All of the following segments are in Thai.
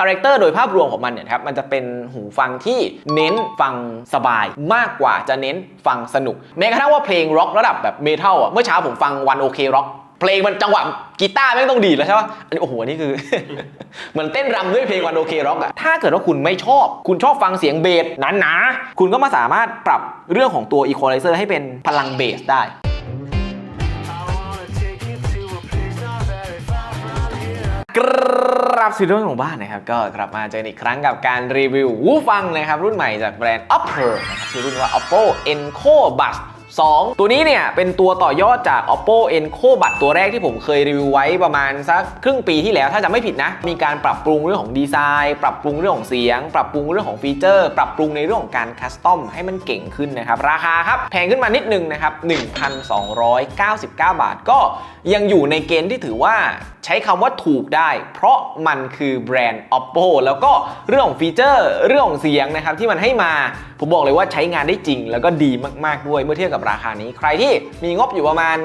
คาแรคเตอร์โดยภาพรวมของมันเนี่ยครับมันจะเป็นหูฟังที่เน้นฟังสบายมากกว่าจะเน้นฟังสนุกแม้กระทั่งว่าเพลงร็อกระดับแบบเมทัลอะเมื่อเช้าผมฟังวันโอเคร็อกเพลงมันจังหวะกีตาร์แม่งต้องดีแล้วใช่ป่ะอันนี้โอ้โหอันนี่คือ เหมือนเต้นรำด้วยเพลงวันโอเคร็อกอะถ้าเกิดว่าคุณไม่ชอบ คุณชอบฟังเสียงเบสหนาๆคุณก็มาสามารถปรับเรื่องของตัวอีควอไลเซอร์ให้เป็นพลังเบสได้ กรับสิทุกท่านของบ้านนะครับ ก็กลับมาเจอกันอีกครั้งกับการรีวิววูฟังนะครับ รุ่นใหม่จากแบรนด์ Oppo นะครับชื่อรุ่นว่า Oppo Enco Buds 2 ตัวนี้เนี่ยเป็นตัวต่อยอดจาก Oppo Enco b u d ตัวแรกที่ผมเคยรีวิวไว้ประมาณสักครึ่งปีที่แล้วถ้าจะไม่ผิดนะ มีการปรับปรุงเรื่องของดีไซน์ ปรับปรุงเรื่องของเสียง ปรับปรุงเรื่องของฟีเจอร์ ปรับปรุงในเรื่องของการคัสตอมให้มันเก่งขึ้นนะครับ ราคาครับแพงขึ้นมานิดนึงนะครับ 1,299 บาท ก็ยังอยู่ในเกณฑ์ที่ถือว่าใช้คำว่าถูกได้ เพราะมันคือแบรนด์ Oppo แล้วก็เรื่องของฟีเจอร์ เรื่องของเสียงนะครับที่มันให้มา ผมบอกเลยว่าใช้งานได้จริง แล้วก็ดีมากๆด้วยเมื่อเทียบกับราคานี้ ใครที่มีงบอยู่ประมาณ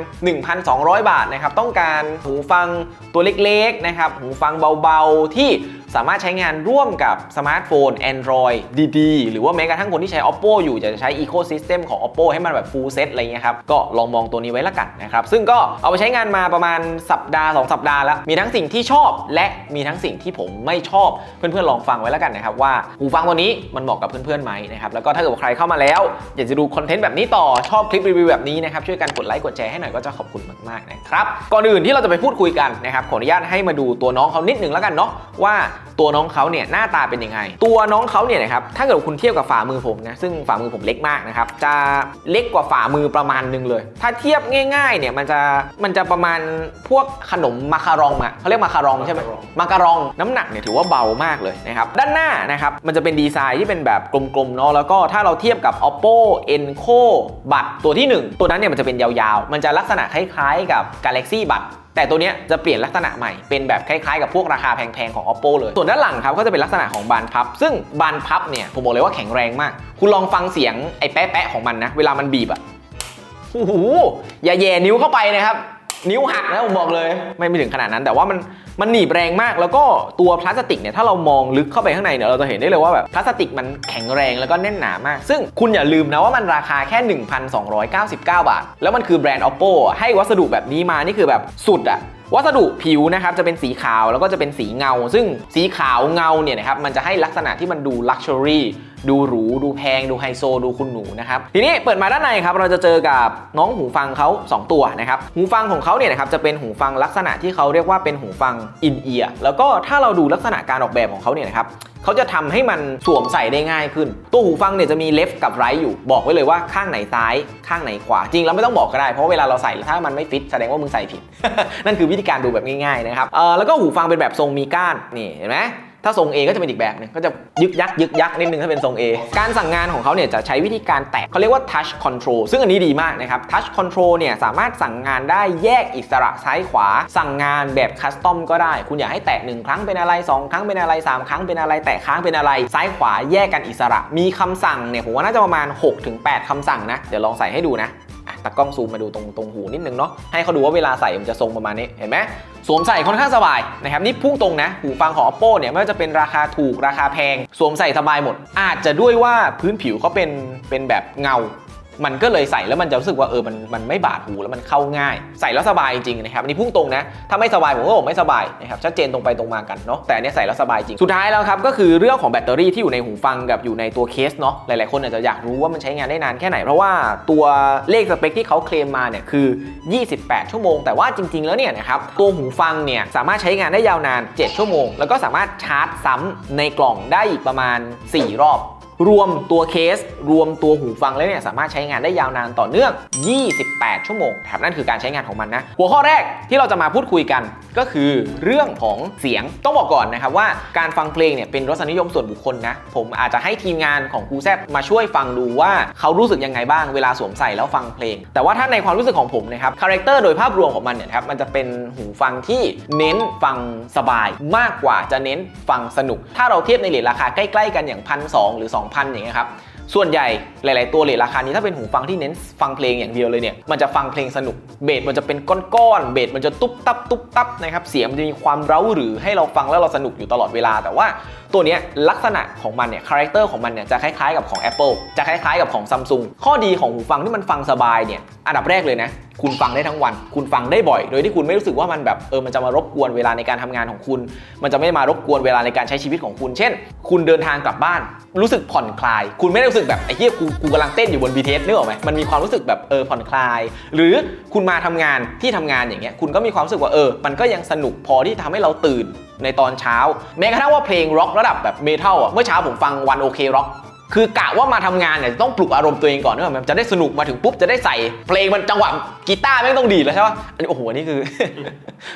1,200 บาทนะครับต้องการหูฟังตัวเล็กๆนะครับหูฟังเบาๆที่ สามารถใช้งานร่วมกับสมาร์ทโฟน Android ดีๆ หรือว่าแม้กระทั่งคนที่ใช้ Oppo อยู่จะใช้ Ecosystem ของ Oppo ให้มันแบบ full set อะไรเงี้ยครับก็ลองมองตัวนี้ไว้ละกันนะครับซึ่งก็เอาไปใช้งานมาประมาณสัปดาห์ 2 สัปดาห์แล้ว มีทั้งสิ่งที่ชอบและมีทั้งสิ่งที่ผมไม่ชอบเพื่อนๆลองฟังไว้แล้วกันนะครับว่าหูฟังตัวนี้มันเหมาะกับเพื่อนๆไหมนะครับแล้วก็ถ้าเกิดว่าใครเข้ามาแล้ว อยากจะดูคอนเทนต์แบบนี้ต่อชอบคลิปรีวิวแบบนี้นะครับช่วยกันกดไลค์กดแชร์ให้หน่อยก็จะขอบคุณมากๆนะครับก่อนอื่นที่เราจะไปพูดคุยกันนะครับขออนุญาตให้มาดูตัวน้องเขานิดหนึ่งแล้วกันเนาะว่าตัวน้องเขาเนี่ยหน้าตาเป็นยังไง ตัวน้องเขาเนี่ยนะครับถ้าเกิดคุณเทียบกับฝ่ามือผมนะซึ่งฝ่ามือผมเล็กมากนะครับจะเล็กกว่าฝ่ามือประมาณหนึงเลย ถ้าเทียบง่ายๆเนี่ยมันจะมันจะประมาณพวกขนมมาคารองอะเขาเรียกมาคารองใช่ไหมมาการองน้ำหนักเนี่ยถือว่าเบามากเลยนะครับด้านหน้านะครับมันจะเป็นดีไซน์ที่เป็นแบบกลมๆเนาะแล้วก็ถ้าเราเทียบกับ oppo enco บัตตัวที่ 1 ตัวนั้นเนี่ยมันจะเป็นยาวๆ มันจะลักษณะคล้ายๆกับ galaxy บัต แต่ตัวเนี้ยจะเปลี่ยนลักษณะใหม่เป็นแบบคล้ายๆกับพวกราคาแพงๆของ oppo เลย ส่วนด้านหลังครับก็จะเป็นลักษณะของบานพับ ซึ่งบานพับเนี่ยผมบอกเลยว่าแข็งแรงมาก คุณลองฟังเสียงไอ้แป๊ะๆของมันนะ เวลามันบีบอะโอ้โหอย่าแย่นิ้วเข้าไปนะครับ นิ้วหักนะผมบอกเลย ไม่ไม่ถึงขนาดนั้น แต่ว่ามัน มันหนีบแรงมากแล้วก็ตัวพลาสติกเนี่ยถ้าเรามองลึกเข้าไปข้างในเนี่ยเราจะเห็นได้เลยว่าแบบพลาสติกมันแข็งแรงแล้วก็แน่นหนามาก ซึ่งคุณอย่าลืมนะว่ามันราคาแค่ 1,299 บาท แล้วมันคือแบรนด์ oppo ให้วัสดุแบบนี้มานี่คือแบบสุดอะวัสดุผิวนะครับจะเป็นสีขาวแล้วก็จะเป็นสีเงา ซึ่งสีขาวเงาเนี่ยนะครับมันจะให้ลักษณะที่มันดูลักชัวรี่ดูหรูดูแพงดูไฮโซดูคุณหนูนะครับทีนี้เปิดมาด้านในครับเราจะเจอกับน้องหูฟังเขา2 ตัวนะครับหูฟังของเขาเนี่ยนะครับจะเป็นหูฟังลักษณะที่เขาเรียกว่าเป็นหูฟังอินเอียร์แล้วก็ถ้าเราดูลักษณะการออกแบบของเขาเนี่ยนะครับเขาจะทำให้มันสวมใส่ได้ง่ายขึ้น ตัวหูฟังเนี่ยจะมีเลฟกับไรอยู่ บอกไว้เลยว่าข้างไหนซ้าย ข้างไหนขวา จริงเราไม่ต้องบอกก็ได้ เพราะเวลาเราใส่ถ้ามันไม่ฟิตแสดงว่ามึงใส่ผิด นั่นคือวิธีการดูแบบง่ายๆนะครับ เออแล้วก็หูฟังเป็นแบบทรงมีก้าน นี่เห็นไหม ถ้าทรง A ก็จะเป็นอีกแบบหนึงก็จะยึกยักยึกยักนิดนึงถ้าเป็นทรง A การสั่งงานของเขาเนี่ยจะใช้วิธีการแตะเขาเรียกว่า touch control ซึ่งอันนี้ดีมากนะครับ touch control เนี่ยสามารถสั่งงานได้แยกอิสระซ้ายขวา สั่งงานแบบคัสตอมก็ได้ คุณอยากให้แตะหนึ่งครั้งเป็นอะไร 2 ครั้งเป็นอะไร 3 ครั้งเป็นอะไร แตะค้างเป็นอะไร ซ้ายขวาแยกกันอิสระ มีคำสั่งเนี่ยผมว่าน่าจะประมาณ 6-8คำสั่งนะ เดี๋ยวลองใส่ให้ดูนะ ตากล้องซูมมาดูตรงตรงหูนิดนึงเนาะให้เขาดูว่าเวลาใส่มันจะทรงประมาณนี้เห็นไหมสวมใส่ค่อนข้างสบายนะครับนี่พุ่งตรงนะหูฟังของ oppo เนี่ยไม่ว่าจะเป็นราคาถูกราคาแพง สวมใส่สบายหมด อาจจะด้วยว่าพื้นผิวเขาเป็นเป็นแบบเงา มันก็เลยใส่แล้วมันจะรู้สึกว่าเออมันมันไม่บาดหูแล้วมันเข้าง่าย ใส่แล้วสบายจริงนะครับอันนี้พุ่งตรงนะถ้าไม่สบายผมก็บอกไม่สบายนะครับชัดเจนตรงไปตรงมากันเนาะแต่เนี้ยใส่แล้วสบายจริงสุดท้ายแล้วครับก็คือเรื่องของแบตเตอรี่ที่อยู่ในหูฟังกับอยู่ในตัวเคสเนาะหลายๆคนอาจจะอยากรู้ว่ามันใช้งานได้นานแค่ไหน เพราะว่าตัวเลขสเปคที่เขาเคลมมาเนี่ยคือ 28 ชั่วโมง แต่ว่าจริง ๆ แล้วเนี่ยนะครับตัวหูฟังเนี่ยสามารถใช้งานได้ยาวนาน 7 ชั่วโมง แล้วก็สามารถชาร์จซ้ำในกล่องได้อีกประมาณ 4 รอบ รวมตัวเคส รวมตัวหูฟังแล้วเนี่ยสามารถใช้งานได้ยาวนานต่อเนื่อง 28 ชั่วโมงครับนั่นคือการใช้งานของมันนะ หัวข้อแรกที่เราจะมาพูดคุยกันก็คือเรื่องของเสียงต้องบอกก่อนนะครับว่าการฟังเพลงเนี่ยเป็นรสนิยมส่วนบุคคลนะ ผมอาจจะให้ทีมงานของกูแซบมาช่วยฟังดูว่าเขารู้สึกยังไงบ้างเวลาสวมใส่แล้วฟังเพลง แต่ว่าถ้าในความรู้สึกของผมนะครับคาแรคเตอร์โดยภาพรวมของมันเนี่ยครับมันจะเป็นหูฟังที่เน้นฟังสบายมากกว่าจะเน้นฟังสนุก ถ้าเราเทียบในเลทราคาใกล้ ๆ กันอย่างพันสหรือ2,000 อย่างเงี้ยครับ ส่วนใหญ่หลาย ๆ ตัวเลทราคานี้ถ้าเป็นหูฟังที่เน้นฟังเพลงอย่างเดียวเลยเนี่ย มันจะฟังเพลงสนุก เบสมันจะเป็นก้อนๆ เบสมันจะตุ๊บตับตุ๊บตับนะครับ เสียงมันจะมีความเร้าหรือให้เราฟังแล้วเราสนุกอยู่ตลอดเวลา แต่ว่า ตัวนี้ลักษณะของมันเนี่ยคาแรคเตอร์ของมันเนี่ยจะคล้ายๆกับของ Apple จะคล้ายๆกับของ Samsung ข้อดีของหูฟังที่มันฟังสบายเนี่ยอันดับแรกเลยนะคุณฟังได้ทั้งวัน คุณฟังได้บ่อย โดยที่คุณไม่รู้สึกว่ามันแบบเออมันจะมารบกวนเวลาในการทำงานของคุณ มันจะไม่มารบกวนเวลาในการใช้ชีวิตของคุณ เช่น คุณเดินทางกลับบ้าน รู้สึกผ่อนคลาย คุณไม่ได้รู้สึกแบบไอ้เหี้ยกูกูกำลังเต้นอยู่บน BTS นึกออกไหมมันมีความรู้สึกแบบเออผ่อนคลาย หรือคุณมาทำงานที่ทำงานอย่างเงี้ยคุณก็มีความรู้สึกว่าเออ มันก็ยังสนุกพอที่ทำให้เราตื่นในตอนเช้าแม้กระทั่งว่าเพลงร็อกระดับแบบเมทัลอะเมื่อเช้าผมฟังวันโอเคร็อก คือกะว่ามาทำงานเนี่ยต้องปลุกอารมณ์ตัวเองก่อนเนอะมันจะได้สนุกมาถึงปุ๊บจะได้ใส่เพลงมันจังหวะกีตาร์แม่งต้องดีแล้วใช่ปะอันนี้โอ้โหนี่คือ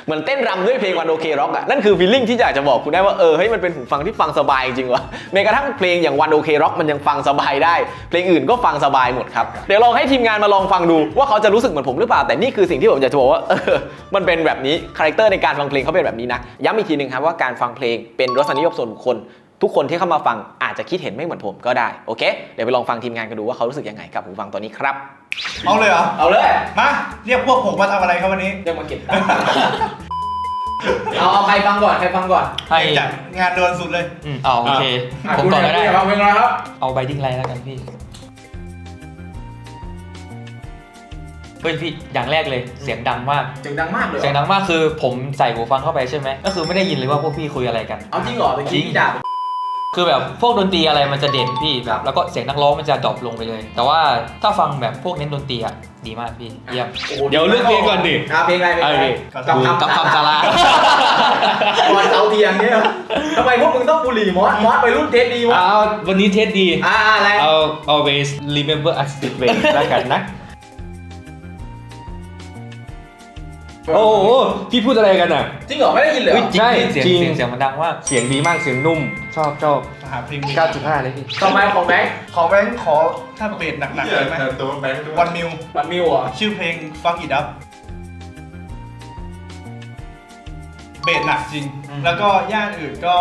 เหมือนเต้นรำด้วยเพลงวันโอเคร็อกอะนั่นคือฟีลลิ่งที่อยากจะบอกคุณได้ว่าเออเฮ้ยมันเป็นหูฟังที่ฟังสบายจริงวะแม้กระทั่งเพลงอย่างวันโอเคร็อกมันยังฟังสบายได้ เพลงอื่นก็ฟังสบายหมดครับเดี๋ยวลองให้ทีมงานมาลองฟังดูว่าเขาจะรู้สึกเหมือนผมหรือเปล่าแต่นี่คือสิ่งที่ผมอยากจะบอกว่าเออมันเป็นแบบนี้คาแรคเตอร์ในการฟังเพลงเขาเป็นแบบนี้นะย้ำอีกทีนึงครับว่าการฟังเพลงเป็นรสนิยมส่วนบุคคล ทุกคนที่เข้ามาฟังอาจจะคิดเห็นไม่เหมือนผมก็ได้ โอเค เดี๋ยวไปลองฟังทีมงานกันดูว่าเขารู้สึกยังไงกับหูฟังตัวนี้ครับ เอาเลยเหรอ เอาเลยมาเรียกพวกผมมาทำอะไรครับวันนี้เดี๋ยวมาเก็บตังค์เอาเอาใครฟังก่อนใครฟังก่อนให้จัดงานโดนสุดเลย อืมเอาโอเคผมก่อนก็ได้เอาเพลงอะไรครับ เอาไบดิ้งไลท์แล้วกันพี่ เฮ้ยพี่อย่างแรกเลย เสียงดังมาก เสียงดังมากเลยเสียงดังมากคือผมใส่หูฟังเข้าไปใช่ไหม ก็คือไม่ได้ยินเลยว่าพวกพี่คุยอะไรกัน เอาจริงเหรอเป็นจริงด่า คือแบบพวกดนตรีอะไรมันจะเด่นพี่แบบแล้วก็เสียงนักร้องมันจะดรอปลงไปเลย แต่ว่าถ้าฟังแบบพวกเน้นดนตรีอะดีมากพี่เยี่ยมเดี๋ยวเลือกเพลงก่อนดิเอาเพลงอะไรเพลงอะไรเอาเพลงกับคำสาราก่อนเตาเทียงเนี่ยทำไมพวกมึงต้องบุหรี่มอสมอสไปรุ่นเทสดีวะเอาวันนี้เทสดี อ่าอะไร เอา always remember us this way แล้วกันนะ โอ้โหพี่พูดอะไรกันอะ จริงเหรอไม่ได้ยินเลยเหรอจริงใช่พี่เสียงจริงเสียงเสียงมันดังมากเสียงดีมากเสียงนุ่ม ชอบชอบหาเพลง9.5 เลยพี่ ต่อไปของแบงค์ขอแบงค์ขอถ้าเบสหนักๆได้ไหมวันมิวบัตมิวเหรอชื่อเพลงฟังอิดับเบสหนักจริง แล้วก็ย่านอื่นก็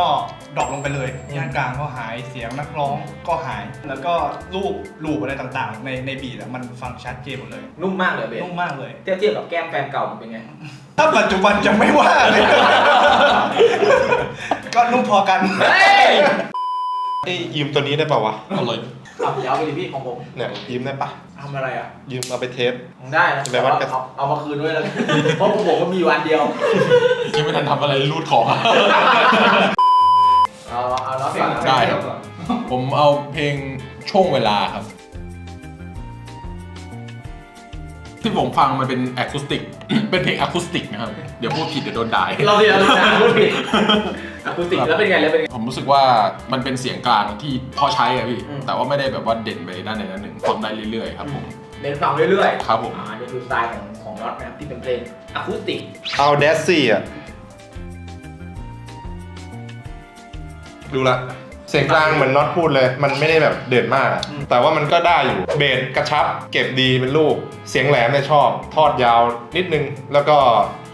ดรอปลงไปเลยย่านกลางก็หายเสียงนักร้องก็หาย แล้วก็ลูกลูปอะไรต่างๆ ในในบีทอะมันฟังชัดเจนหมดเลยนุ่มมากเลยเบสนุ่มมากเลย เทียบเทียบกับแก้มแฟนเก่ามันเป็นไง ถ้าปัจจุบันจะไม่ว่าเลย ก็นุ่มพอกันเฮ้ยเอ้ยยืมตัวนี้ได้ป่าวะเอาเลยเอาเดี๋ยวเอาไปดิพี่ของผมเนี่ยยืมได้ปะทำอะไรอะ ยืมเอาไปเทสได้นะไปวัดกันเอาเอามาคืนด้วยแล้วกันเพราะผมบอกว่ามีอยู่อันเดียวยังไม่ทันทำอะไรรูดของ เอาเอาแล้วเพลงได้ครับ ผมเอาเพลงช่วงเวลาครับ ที่ผมฟังมันเป็นอะคูสติก เป็นเพลงอะคูสติกนะครับ เดี๋ยวพูดผิดเดี๋ยวโดนด่าเราเรียนเราเรียนพูดผิดอะคูสติกแล้วเป็นไงแล้วเป็นไง ผมรู้สึกว่ามันเป็นเสียงกลางที่พอใช้อะพี่ อืม แต่ว่าไม่ได้แบบว่าเด่นไปด้านใดด้านหนึ่งฟังได้เรื่อยๆครับผม เน้นฟังเรื่อยๆครับผมอ่านี่คือสไตล์ของของน็อตนะครับที่เป็นเพลงอะคูสติกเอาเดซซี่อะ ดูละ เสียงกลางเหมือนน็อตพูดเลย มันไม่ได้แบบเด่นมากอะแต่ว่ามันก็ได้อยู่ เบสกระชับ เก็บดีเป็นลูก เสียงแหลมเนี่ยชอบ ทอดยาวนิดนึง แล้วก็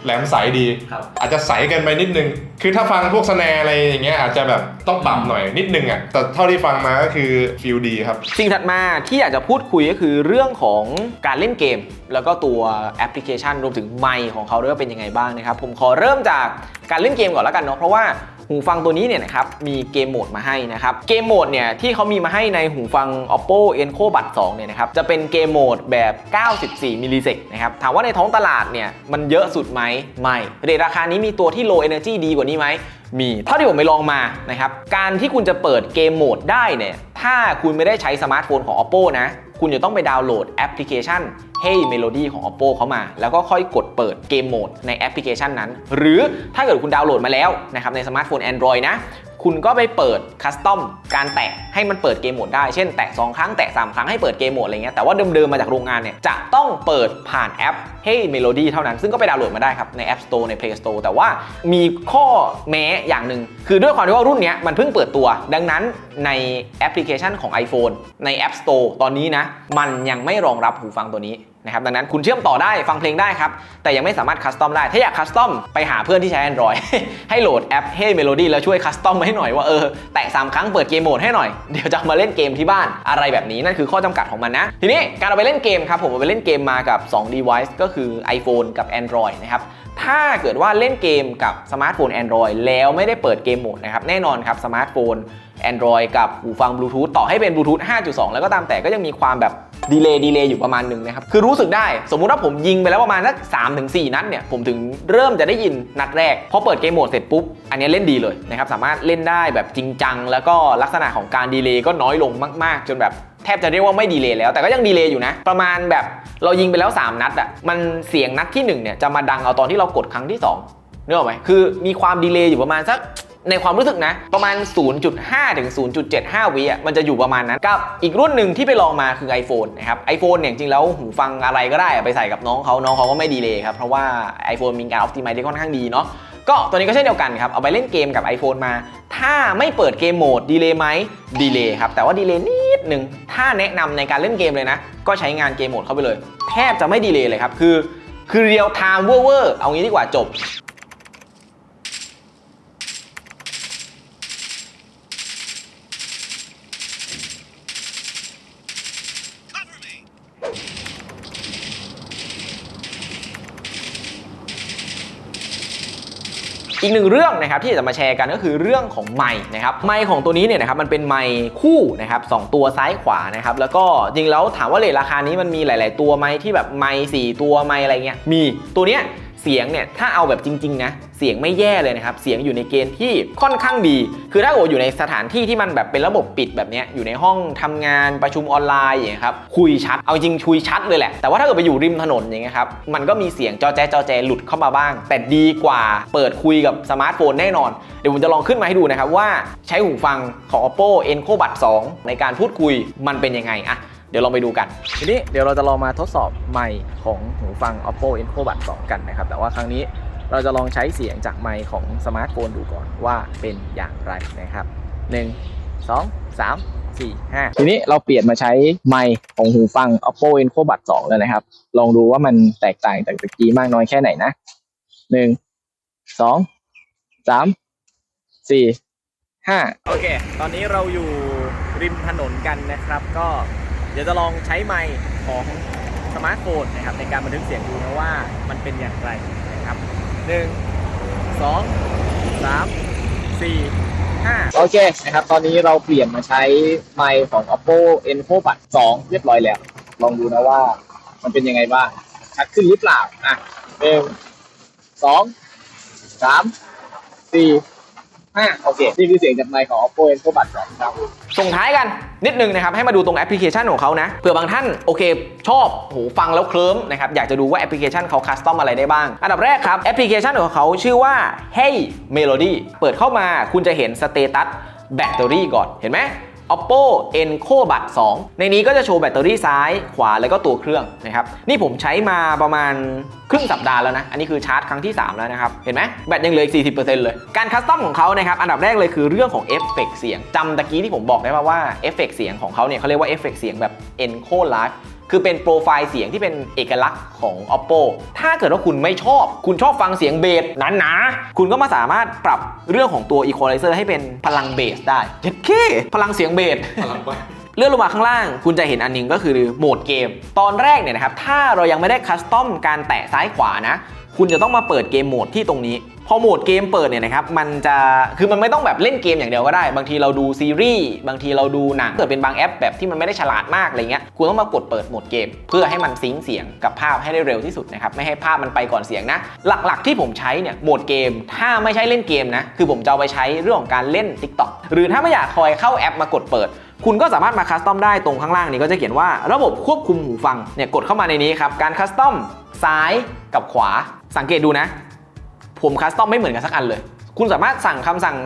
แหลมใสดี ครับ อาจจะใสเกินไปนิดนึง คือถ้าฟังพวกสแนร์อะไรอย่างเงี้ยอาจจะแบบต้องปรับหน่อยนิดนึงอะ แต่เท่าที่ฟังมาก็คือฟิลดีครับ สิ่งถัดมาที่อยากจะพูดคุยก็คือเรื่องของการเล่นเกม แล้วก็ตัวแอปพลิเคชันรวมถึงไมค์ของเขาด้วยว่าเป็นยังไงบ้างนะครับ ผมขอเริ่มจากการเล่นเกมก่อนแล้วกันเนาะเพราะว่า หูฟังตัวนี้เนี่ยนะครับมีเกมโหมดมาให้นะครับเกมโหมดเนี่ยที่เขามีมาให้ในหูฟัง oppo enco bud 2เนี่ยนะครับจะเป็นเกมโหมดแบบ 94 มิลลิเซกนะครับถามว่าในท้องตลาดเนี่ยมันเยอะสุดไหมไม่เรทราคานี้มีตัวที่ low energy ดีกว่านี้ไหมมีเท่าที่ผมไปลองมานะครับการที่คุณจะเปิดเกมโหมดได้เนี่ยถ้าคุณไม่ได้ใช้สมาร์ทโฟนของ oppo นะ คุณจะต้องไปดาวน์โหลดแอปพลิเคชัน Hey Melody ของ oppo เข้ามา แล้วก็ค่อยกดเปิดเกมโหมดในแอปพลิเคชันนั้น หรือถ้าเกิดคุณดาวน์โหลดมาแล้วนะครับในสมาร์ทโฟน Android นะ คุณก็ไปเปิดคัสตอมการแตะให้มันเปิดเกมโหมดได้ เช่นแตะ 2 ครั้งแตะ 3 ครั้งให้เปิดเกมโหมดอะไรเงี้ยแต่ว่าเดิมๆมาจากโรงงานเนี่ยจะต้องเปิดผ่านแอป Hey Melody เท่านั้นซึ่งก็ไปดาวน์โหลดมาได้ครับ ใน App Store ใน Play Store แต่ว่ามีข้อแม้อย่างหนึ่งคือด้วยความที่ว่ารุ่นนี้มันเพิ่งเปิดตัว ดังนั้นในแอปพลิเคชันของ iPhone ใน App Store ตอนนี้นะมันยังไม่รองรับหูฟังตัวนี้ นะครับดังนั้นคุณเชื่อมต่อได้ฟังเพลงได้ครับ แต่ยังไม่สามารถคัสตอมได้ ถ้าอยากคัสตอมไปหาเพื่อนที่ใช้ Android ให้โหลดแอป Hey Melody แล้วช่วยคัสตอมให้หน่อยว่าเออแตะสามครั้งเปิดเกมโหมดให้หน่อย เดี๋ยวจะมาเล่นเกมที่บ้านอะไรแบบนี้นั่นคือข้อจำกัดของมันนะ ทีนี้การเอาไปเล่นเกมครับผมเอาไปเล่นเกมมากับ 2 device ก็คือ iPhone กับ Android นะครับ ถ้าเกิดว่าเล่นเกมกับสมาร์ทโฟน Android แล้วไม่ได้เปิดเกมโหมดนะครับ แน่นอนครับสมาร์ทโฟน Android กับหูฟังบลูทูธต่อให้เป็นบลูทูธ5.2 แล้วก็ตามแต่ก็ยังมีความแบบดีเลย์ดีเลย์อยู่ประมาณหนึ่งนะครับ คือรู้สึกได้สมมุติว่าผมยิงไปแล้วประมาณสัก3ถึง4นัดเนี่ย ผมถึงเริ่มจะได้ยินนัดแรก พอเปิดเกมโหมดเสร็จปุ๊บ อันนี้เล่นดีเลยนะครับ สามารถเล่นได้แบบจริงจัง แล้วก็ลักษณะของการดีเลย์ก็น้อยลงมาก ๆ จนแบบ แทบจะเรียกว่าไม่ดีเลย์แล้ว แต่ก็ยังดีเลย์อยู่นะ ประมาณแบบเรายิงไปแล้ว 3 นัดอะ่ะมันเสียงนัดที่1เนี่ยจะมาดังเอาตอนที่เรากดครั้งที่2นึกออกไหมคือมีความดีเลย์อยู่ประมาณสักในความรู้สึกนะ ประมาณ 0.5 ถึง 0.75 วิอะมันจะอยู่ประมาณนั้นกับอีกรุ่นหนึ่งที่ไปลองมาคือ iPhone นะครับ iPhone เนี่ยจริงแล้วหูฟังอะไรก็ได้อะไปใส่กับน้องเขาน้องเขาก็ไม่ดีเลยครับ เพราะว่า iPhone มีการ optimize ที่ค่อนข้างดีเนาะ ก็ตัวนี้ก็เช่นเดียวกันครับ เอาไปเล่นเกมกับ iPhone มา ถ้าไม่เปิดเกมโหมดดีเลย์ไหมดีเลย์ครับ แต่ว่าดีเลย์นิดหนึ่งถ้าแนะนำในการเล่นเกมเลยนะ ก็ใช้งานเกมโหมดเข้าไปเลย แทบจะไม่ดีเลย์เลยครับ คือคือเรียวไทม์เวอร์เวอร์เอางี้ดีกว่าจบ อีกหนึ่งเรื่องนะครับที่จะมาแชร์กันก็คือเรื่องของไม้นะครับไม้ของตัวนี้เนี่ยนะครับมันเป็นไม้คู่นะครับสองตัวซ้ายขวานะครับแล้วก็จริงแล้วถามว่าเลทราคานี้มันมีหลาย ๆ ตัวไหมที่แบบไม้สี่ตัวไม้อะไรเงี้ยมีตัวเนี้ยเสียงเนี่ยถ้าเอาแบบจริง ๆ นะ เสียงไม่แย่เลยนะครับ เสียงอยู่ในเกณฑ์ที่ค่อนข้างดี คือถ้าโออยู่ในสถานที่ที่มันแบบเป็นระบบปิดแบบนี้อยู่ในห้องทำงานประชุมออนไลน์อย่างเงี้ยครับคุยชัดเอาจริงคุยชัดเลยแหละ แต่ว่าถ้าเกิดไปอยู่ริมถนนอย่างเงี้ยครับมันก็มีเสียงจอแจจอแจหลุดเข้ามาบ้าง แต่ดีกว่าเปิดคุยกับสมาร์ทโฟนแน่นอน เดี๋ยวผมจะลองขึ้นมาให้ดูนะครับว่าใช้หูฟังของ oppo enco bud 2ในการพูดคุยมันเป็นยังไงอะเดี๋ยวลองไปดูกัน ทีนี้เดี๋ยวเราจะลองมาทดสอบไมค์ของหูฟัง oppo enco bud 2กันนะครับแต่ว่าครั้งนี้ เราจะลองใช้เสียงจากไมค์ของสมาร์ทโฟนดูก่อนว่าเป็นอย่างไรนะครับ 1 2 3 4 5 ทีนี้เราเปลี่ยนมาใช้ไมค์ของหูฟัง oppo enco bud 2แล้วนะครับ ลองดูว่ามันแตกต่างจากตะกี้มากน้อยแค่ไหนนะ 1 2 3 4 5 โอเค ตอนนี้เราอยู่ริมถนนกันนะครับ ก็เดี๋ยวจะลองใช้ไมค์ของสมาร์ทโฟนนะครับในการบันทึกเสียงดูนะว่ามันเป็นอย่างไรนะครับ หนึ่งสองสามสี่ห้าโอเคนะครับ ตอนนี้เราเปลี่ยนมาใช้ไมค์ของ oppo enco bud 2 เรียบร้อยแล้ว ลองดูนะว่ามันเป็นยังไงบ้าง ชัดขึ้นหรือเปล่า อะหนึ่งสองสามสี่อ่าโอเค นี่คือเสียงจากไมค์ของ oppo enco bud 2 ครับ ส่งท้ายกันนิดนึงนะครับให้มาดูตรงแอปพลิเคชันของเขานะเผื่อบางท่านโอเค ชอบหูฟังแล้วเคลิ้มนะครับอยากจะดูว่าแอปพลิเคชันเขาคัสตอมอะไรได้บ้าง อันดับแรกครับแอปพลิเคชันของเขาชื่อว่า Hey Melody เปิดเข้ามาคุณจะเห็นสเตตัสแบตเตอรี่ก่อนเห็นไหม oppo enco bud 2 ในนี้ก็จะโชว์แบตเตอรี่ซ้ายขวาแล้วก็ตัวเครื่องนะครับ นี่ผมใช้มาประมาณครึ่งสัปดาห์แล้วนะ อันนี้คือชาร์จครั้งที่ 3 แล้วนะครับ เห็นไหมแบตยังเหลืออีก 40%เลย การคัสตอมของเขานะครับ อันดับแรกเลยคือเรื่องของเอฟเฟกต์เสียงจำตะกี้ที่ผมบอกได้ป่าว่าเอฟเฟกต์เสียงของเขาเนี่ยเขาเรียกว่าเอฟเฟกต์เสียงแบบ enco live คือเป็นโปรไฟล์เสียงที่เป็นเอกลักษณ์ของ oppo ถ้าเกิดว่าคุณไม่ชอบ คุณชอบฟังเสียงเบสหนาๆคุณก็มาสามารถปรับเรื่องของตัว equalizer ให้เป็นพลังเบสได้เจ็ดเคพลังเสียงเบสพลังไปเลื่อนลงมาข้างล่าง คุณจะเห็นอันหนึงก็คือโหมดเกม ตอนแรกเนี่ยนะครับ ถ้าเรายังไม่ได้คัสตอมการแตะซ้ายขวานะ คุณจะต้องมาเปิดเกมโหมดที่ตรงนี้ พอโหมดเกมเปิดเนี่ยนะครับมันจะคือมันไม่ต้องแบบเล่นเกมอย่างเดียวก็ได้ บางทีเราดูซีรีส์บางทีเราดูหนังเกิดเป็นบางแอปแบบที่มันไม่ได้ฉลาดมากอะไรเงี้ยคุณต้องมากดเปิดโหมดเกม เพื่อให้มันซิงเสียงกับภาพให้ได้เร็วที่สุดนะครับไม่ให้ภาพมันไปก่อนเสียงนะ หลักๆที่ผมใช้เนี่ยโหมดเกม ถ้าไม่ใช่เล่นเกมนะคือผมจะเอาไปใช้เรื่องของการเล่น TikTok หรือถ้าไม่อยากคอยเข้าแอปมากดเปิดคุณก็สามารถมาคัสตอมได้ตรงข้างล่างนี้ก็จะเขียนว่าระบบควบคุมหูฟังเนี่ยกดเข้ามาในนี้ครับ การคัสตอมซ้ายกับขวาสังเกตดูนะ ผมคัสตอมไม่เหมือนกันสักอันเลย คุณสามารถสั่งคำสั่ง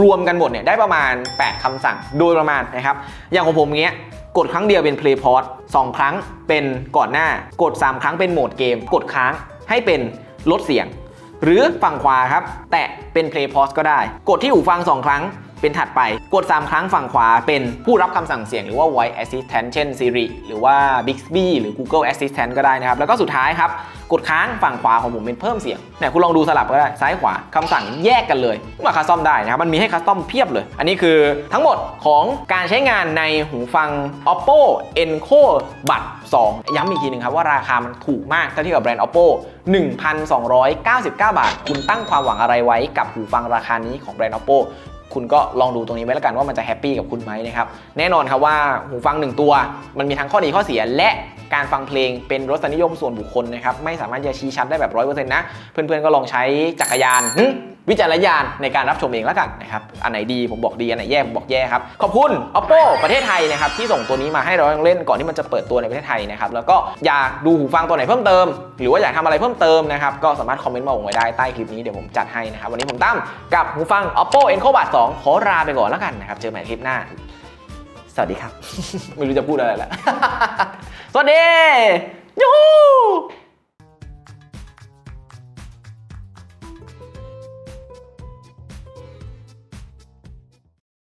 รวมกันหมดเนี่ยได้ประมาณ 8คำสั่งโดยประมาณนะครับ อย่างของผมเงี้ยกดครั้งเดียวเป็น play pause 2 ครั้งเป็นก่อนหน้ากด 3 ครั้งเป็นโหมดเกม กดค้างให้เป็นลดเสียง หรือฝั่งขวาครับ แตะเป็น play pause ก็ได้ กดที่หูฟัง 2 ครั้งเป็นถัดไปกด 3 ครั้งฝั่งขวาเป็นผู้รับคำสั่งเสียงหรือว่า voice assistant เช่น Siri หรือว่า Bixby หรือ Google Assistant ก็ได้นะครับ แล้วก็สุดท้ายครับ กดค้างฝั่งขวาของผมเป็นเพิ่มเสียงเนี่ยคุณลองดูสลับก็ได้ซ้ายขวาคำสั่งแยกกันเลยมาคัสตอมได้นะครับมันมีให้คัสตอมเพียบเลย อันนี้คือทั้งหมดของการใช้งานในหูฟัง oppo enco bud 2 ย้ำอีกทีหนึ่งครับว่าราคามันถูกมากถ้าเทียบกับแบรนด์ oppo 1,299 บาท คุณตั้งความหวังอะไรไว้กับหูฟังราคานี้ของแบรนด์ oppo คุณก็ลองดูตรงนี้ไว้แล้วกันว่ามันจะแฮปปี้กับคุณไหมนะครับ แน่นอนครับว่าหูฟังหนึ่งตัว มันมีทั้งข้อดีข้อเสียและ การฟังเพลงเป็นรสนิยมส่วนบุคคลนะครับไม่สามารถจะชี้ชัดได้แบบร้อยเปอร์เซ็นต์นะเพื่อนๆก็ลองใช้จักรยานวิจารณญาณในการรับชมเองแล้วกันนะครับ อันไหนดีผมบอกดี อันไหนแย่ผมบอกแย่ครับ ขอบคุณ oppo ประเทศไทยนะครับ ที่ส่งตัวนี้มาให้เราเล่นก่อนที่มันจะเปิดตัวในประเทศไทยนะครับ แล้วก็อยากดูหูฟังตัวไหนเพิ่มเติม หรือว่าอยากทำอะไรเพิ่มเติมนะครับ ก็สามารถคอมเมนต์มาบอกไว้ได้ใต้คลิปนี้เดี๋ยวผมจัดให้นะครับ วันนี้ผมตั้มกับหูฟัง oppo enco bud 2ขอลาไปก่อนแล้วกันนะครับ เจอใหม่คลิปหน้า สวัสดีครับ ไม่รู้จะพูดอะไรแล้ว สวัสดียูฮู